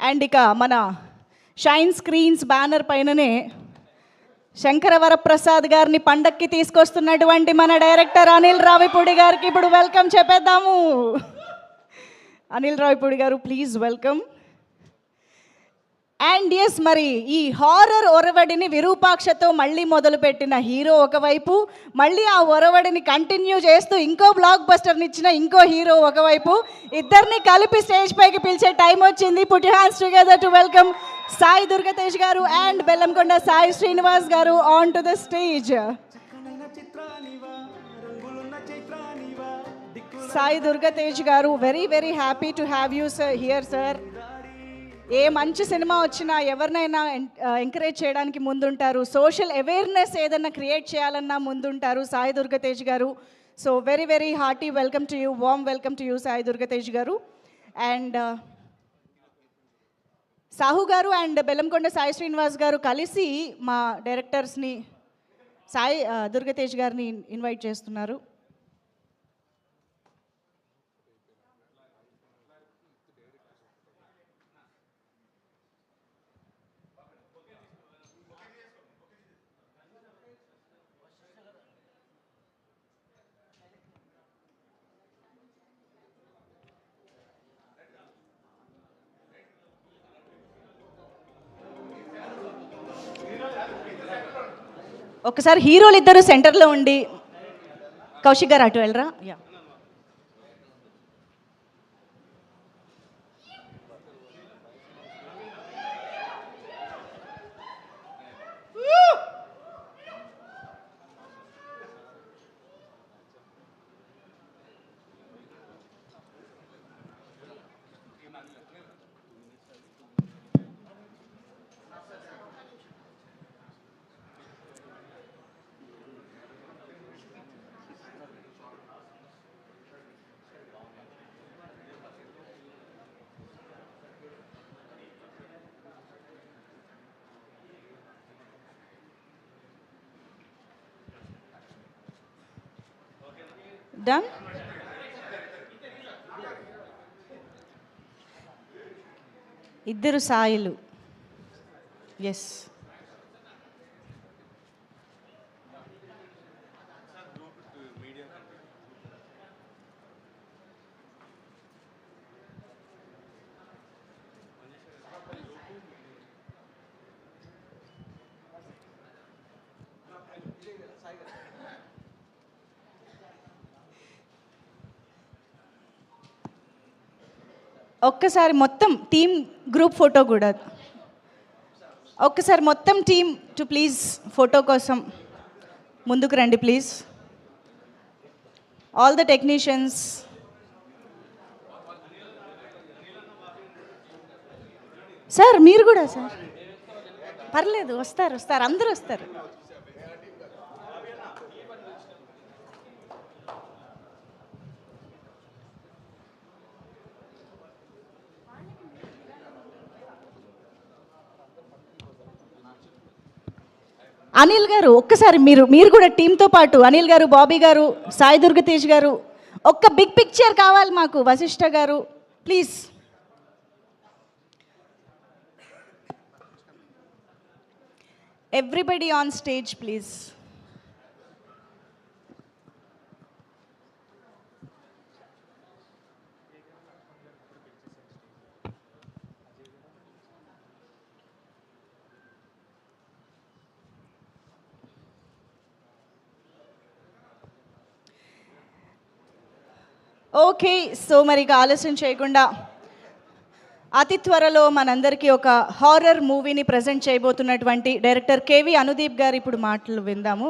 And ఇక మన shine screens banner పైననే శంకరవరప్రసాద్ గారిని పండక్కి తీసుకొస్తున్నటువంటి మన డైరెక్టర్ అనిల్ రావిపూడి గారికి ఇప్పుడు వెల్కమ్ చెప్పేద్దాము. అనిల్ రావిపూడి గారు ప్లీజ్ వెల్కమ్ అండ్ ఎస్ మరి ఈ హారర్ ఒరవడిని విరూపాక్షతో మళ్ళీ మొదలుపెట్టిన హీరో ఒకవైపు మళ్ళీ ఆ ఒరవడిని కంటిన్యూ చేస్తూ ఇంకో బ్లాక్ బస్టర్ని ఇచ్చిన ఇంకో హీరో ఒకవైపు ఇద్దరిని కలిపి స్టేజ్ పైకి పిలిచే టైం వచ్చింది. Put hands together to welcome Sai Durgatej garu and Bellamkonda Sai Srinivas garu on to the stage Sai Durgatej garu very very happy to have you sir here sir ఏ మంచి cinema వచ్చినా ఎవరినైనా encourage చేయడానికి ముందుంటారు. Social awareness ఏదైనా create చేయాలన్నా ముందుంటారు Sai Durgatej garu. So very very hearty welcome to you warm welcome to you Sai Durgatej garu. And uh, Sahu గారు and Bellamkonda Sai Srinivas గారు కలిసి మా డైరెక్టర్స్ని సాయి దుర్గతేజ్ గారిని ఇన్వైట్ చేస్తున్నారు. ఒకసారి హీరోలు ఇద్దరు సెంటర్లో ఉండి కౌశిక్ గారు అటు వెళ్ళరా? Yeah done? ఇద్దరు సాయిలు ఎస్ ఒక్కసారి మొత్తం టీమ్ గ్రూప్ ఫోటో కూడా. ఒక్కసారి మొత్తం టీం టు ప్లీజ్ ఫోటో కోసం ముందుకు రండి please. All the technicians sir మీరు కూడా సార్. పర్లేదు వస్తారు వస్తారు అందరూ వస్తారు. అనిల్ గారు ఒక్కసారి మీరు మీరు కూడా టీంతో పాటు అనిల్ గారు బాబీ గారు సాయి దుర్గతేజ్ గారు ఒక్క బిగ్ పిక్చర్ కావాలి మాకు Vasishta garu please everybody on stage please okay so మరి ఇక ఆలస్యం చేయకుండా అతి త్వరలో మనందరికీ ఒక హారర్ మూవీని present చేయబోతున్నటువంటి director K V Anudeep garu ఇప్పుడు మాటలు విందాము.